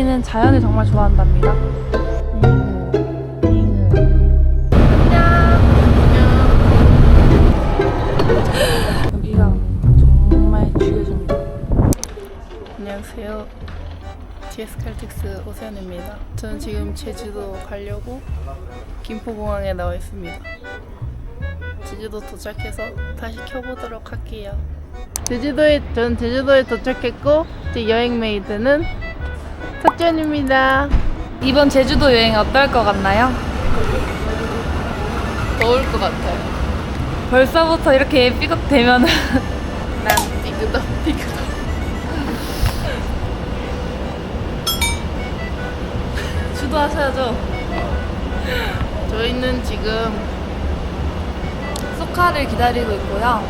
언니는 자연을 정말 좋아한답니다. 여기가 정말 죽여줍니다. 안녕하세요. GS 칼텍스 오세현입니다. 저는 지금 제주도 가려고 김포공항에 나와 있습니다. 제주도 도착해서 다시 켜보도록 할게요. 제주도에 전 제주도에 도착했고 제 여행 메이드는 석전입니다. 이번 제주도 여행 어떨 것 같나요? 더울 것 같아요. 벌써부터 이렇게 삐걱대면 난 삐그덕 삐그덕. 주도하셔야죠. 저희는 지금 소카를 기다리고 있고요.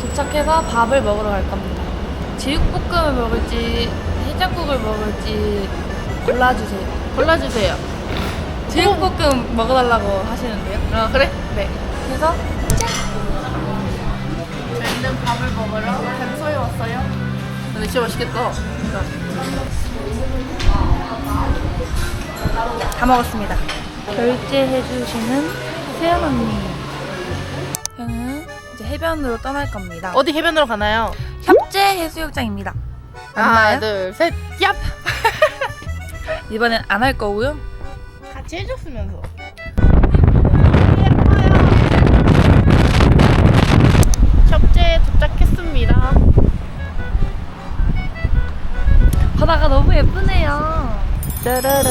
도착해서 밥을 먹으러 갈 겁니다. 제육볶음을 먹을지 해장국을 먹을지 골라주세요. 골라주세요. 제육볶음 먹어달라고 하시는데요. 아 그래? 네. 그래서 저희는 밥을 먹으러 샘소에 왔어요. 근데 진짜 맛있겠다. 다 먹었습니다. 결제해주시는 세연 언니. 저는 이제 해변으로 떠날 겁니다. 어디 해변으로 가나요? 협재 해수욕장입니다. 하나, 맞나요? 둘, 셋, 얍! 이번엔 안 할 거고요. 같이 해줬으면서. 협재에 도착했습니다. 바다가 너무 예쁘네요. 짜라라.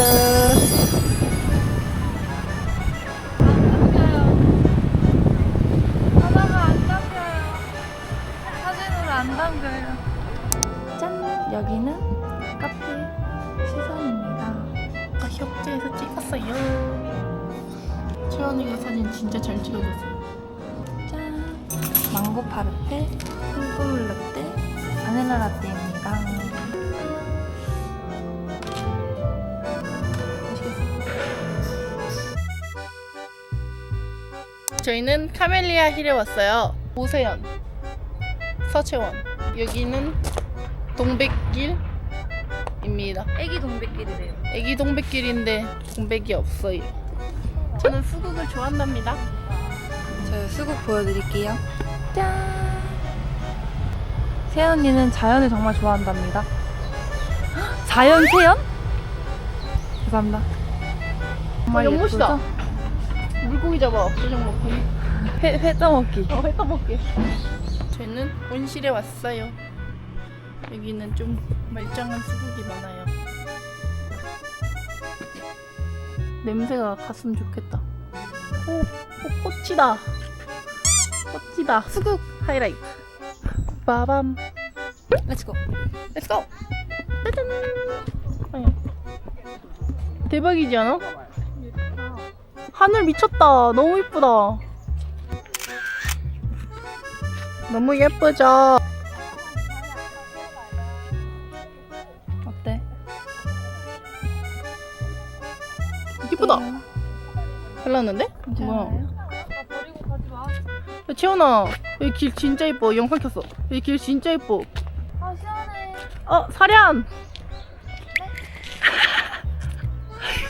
망고 파르페, 콩고물 라떼, 바닐라 라떼입니다. 저희는 카멜리아 힐에 왔어요. 오세연, 서채원. 여기는 동백길입니다. 애기 동백길이래요. 애기 동백길인데 동백이 없어요. 저는 수국을 좋아한답니다. 저 수국 보여드릴게요. 짠! 세연 언니는 자연을 정말 좋아한답니다. 헉, 자연 세연? 감사합니다. 정말 어. 예쁘죠? 물고기 잡아. 표정 먹기. 회, 회 떠먹기. 어, 회 떠먹게. 저희는 온실에 왔어요. 여기는 좀 말짱한 수국이 많아요. 냄새가 갔으면 좋겠다. 오, 오 꽃이다. 꽃이다. 수국 하이라이트. 빠밤. 렛츠고. 렛츠고! 짜잔! 아니. 대박이지 않아? 하늘 미쳤다. 너무 이쁘다. 너무 예쁘죠? 어때? 이쁘다. 네. 잘 나왔는데? 뭐야? 야, 채원아, 여기 길 진짜 이뻐. 영상 켰어. 여기 길 진짜 이뻐. 아 시원해. 어, 사련!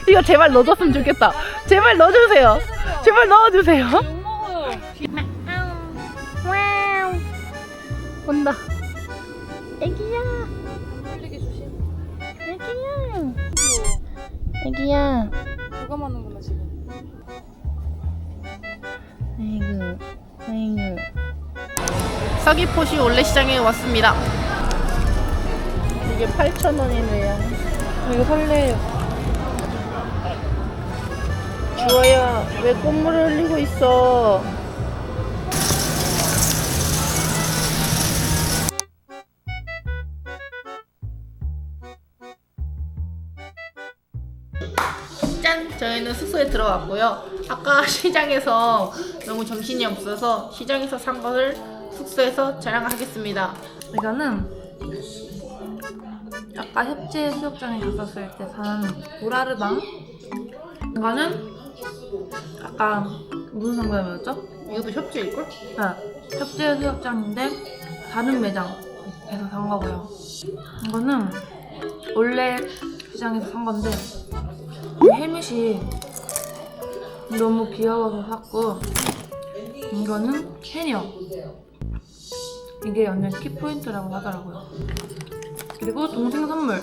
이거 제발 넣어줬으면 좋겠다. 제발 넣어주세요. 제발 넣어주세요. 욕 먹어요. 와우. 온다. 애기야. 애기야. 애기야. 누가 맞는구나 지금. 아이고, 서귀포시 올레시장에 왔습니다. 이게 8,000원이네요. 이거 설레요. 주아야, 왜 꽃물을 흘리고 있어? 저희는 숙소에 들어왔고요. 아까 시장에서 너무 정신이 없어서 시장에서 산 것을 숙소에서 자랑하겠습니다. 이거는 아까 협재 수욕장에 갔었을 때 산 보라르방. 이거는 아까 무슨 상점이었죠? 이것도 협조일걸? 네, 협재 수욕장인데 다른 매장에서 산 거고요. 이거는 원래 시장에서 산 건데 헬멧이 너무 귀여워서 샀고 이거는 캐니어 이게 완전 키포인트라고 하더라고요 그리고 동생 선물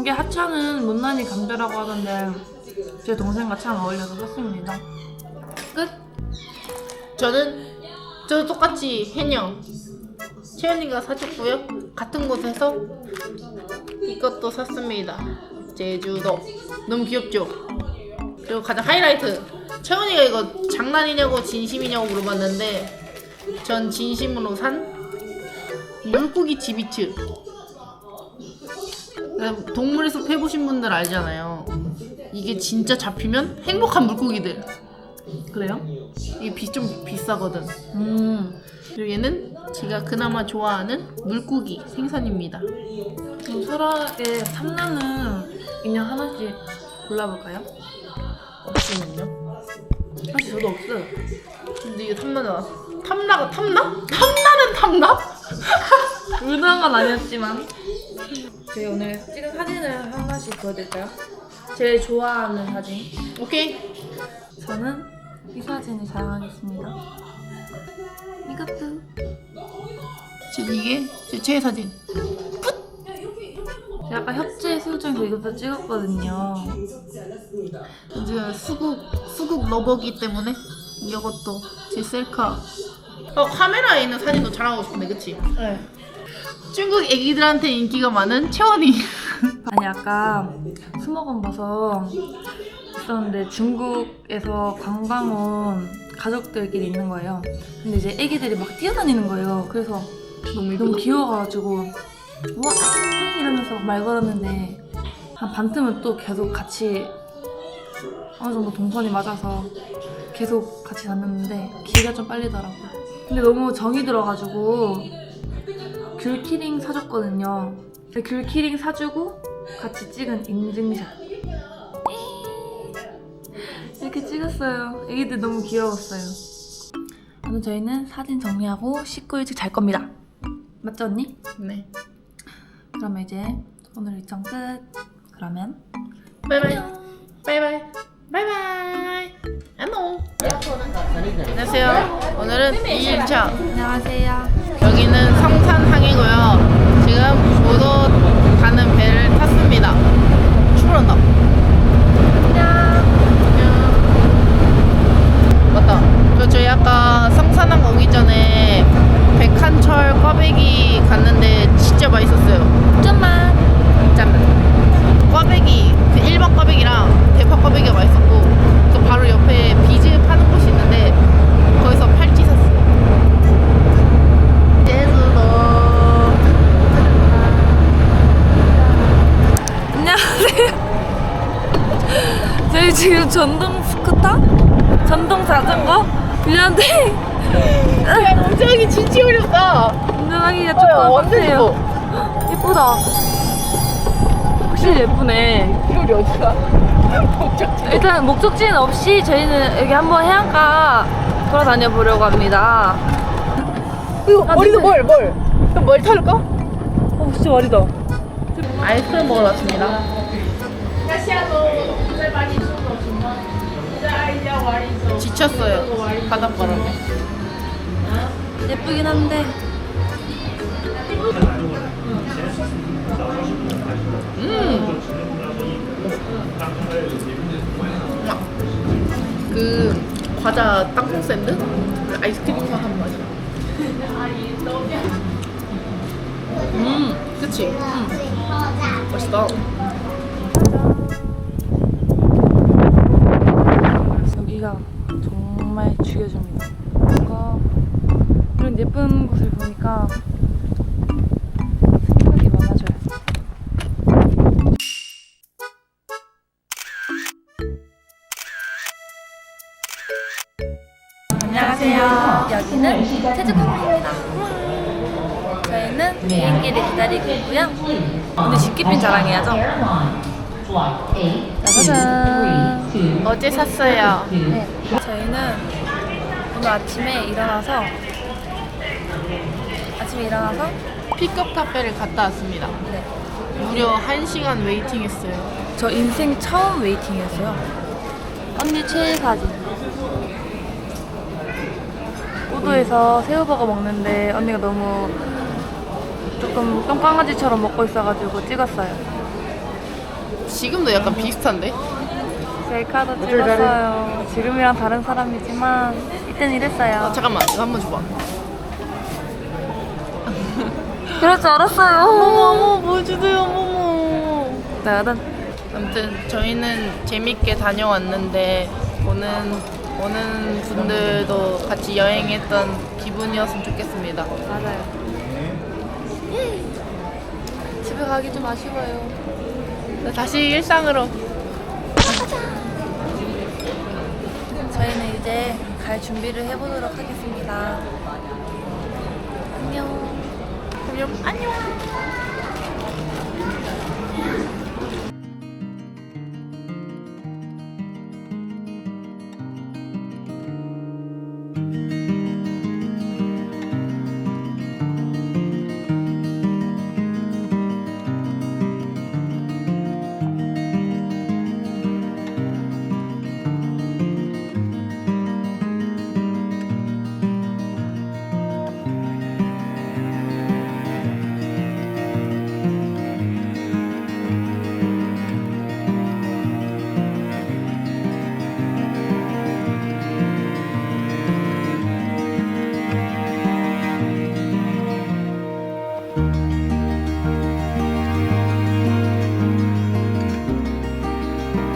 이게 하차는 못난이 감자라고 하던데 제 동생과 참 어울려서 샀습니다 끝! 저는 저도 똑같이 해녀 채연이가 사줬고요. 같은 곳에서 이것도 샀습니다. 제주도 너무 귀엽죠? 그리고 가장 하이라이트 채연이가 이거 장난이냐고 진심이냐고 물어봤는데 전 진심으로 산 물고기 지비츠 동물의 숲 해보신 분들 알잖아요. 이게 진짜 잡히면 행복한 물고기들. 그래요? 이게 비, 좀 비싸거든. 음 그리고 얘는 제가 그나마 좋아하는 물고기 생선입니다. 그럼 소라에 탐나는 인형 하나씩 골라볼까요? 없으면요? 사실 저도 없어요 근데 이게 탐나잖아. 탐나가 탐나? 탐나는 탐나? 의도한 건 아니었지만 제가 오늘 찍은 사진을 하나씩 보여드릴까요? 제일 좋아하는 사진 오케이. 저는 이 사진을 자랑하겠습니다 이것도 지금 이게 제 최애 사진. 제가 아까 협재 수영장에서 이것도 찍었거든요 이제 수국 수국 러버기 때문에 이것도 제 셀카. 어 카메라에 있는 사진도 자랑하고 싶은데 그치? 네 중국 애기들한테 인기가 많은 채원이. 아니 아까 수목원 봐서 있었는데 중국에서 관광 온 가족들끼리 있는 거예요 근데 이제 애기들이 막 뛰어다니는 거예요 그래서 너무 너무 귀여워가지고 와 이러면서 말 걸었는데 한 반틈은 또 계속 같이 어느 정도 동선이 맞아서 계속 같이 다녔는데 기가 좀 빨리더라고요. 근데 너무 정이 들어가지고 귤 키링 사줬거든요. 근데 귤 키링 사주고 같이 찍은 인증샷. 이렇게 찍었어요. 애기들 너무 귀여웠어요. 오늘 저희는 사진 정리하고 씻고 일찍 잘 겁니다. 맞죠 언니? 네. 그러면 이제 오늘 일정 끝. 그러면 바이바이. 바이바이. 바이바이. 안녕. 안녕하세요. 오늘은 2일차. 안녕하세요. 여기는 성산항이고요. 지금 전동 스쿠터? 전동 자전거? 빌렸는데 야 운전하기 진짜 어렵다. 운전하기가 어, 조금. 예뻐. 예쁘다. 확실히 예쁘네. 이거리 어디가? 목적지. 일단 목적지는 없이 저희는 여기 한번 해안가 돌아다녀 보려고 합니다. 이거 아, 머리도 뭘 뭘? 그럼 뭘 탈까? 어, 진짜 말이다. 아이스크림 먹으러 왔습니다. 지쳤어요. 바닷바람에. 예쁘긴 한데 음. 그 과자 땅콩 샌드 아이스크림 맛 하는 맛이야. 음, 그치? 음. 맛있다. 안녕하세요. 여기는 제주공항입니다. 저희는 비행기를 기다리고 있고요. 오늘 집기핀 자랑해야죠. 짜자잔. 어제 샀어요. 네, 저희는 오늘 아침에 일어나서 아침에 일어나서 픽업 카페를 갔다 왔습니다. 네, 무려 1시간 웨이팅 했어요. 저 인생 처음 웨이팅이었어요. 언니 최애 사진. 우도에서 새우버거 먹는데 언니가 너무 조금 똥강아지처럼 먹고 있어가지고 찍었어요. 지금도 약간 비슷한데? 셀카도 찍었어요. 지금이랑 다른 사람이지만 이땐 이랬어요. 아, 잠깐만 이거 한번 줘봐. 그럴 줄 알았어요. 어머 보여주세요 어머. 나단. 아무튼 저희는 재밌게 다녀왔는데 오는 오는 분들도 같이 여행했던 기분이었으면 좋겠습니다. 맞아요. 집에 가기 좀 아쉬워요. 네, 다시 일상으로. 저희는 이제 갈 준비를 해보도록 하겠습니다. 안녕. 그럼 안녕.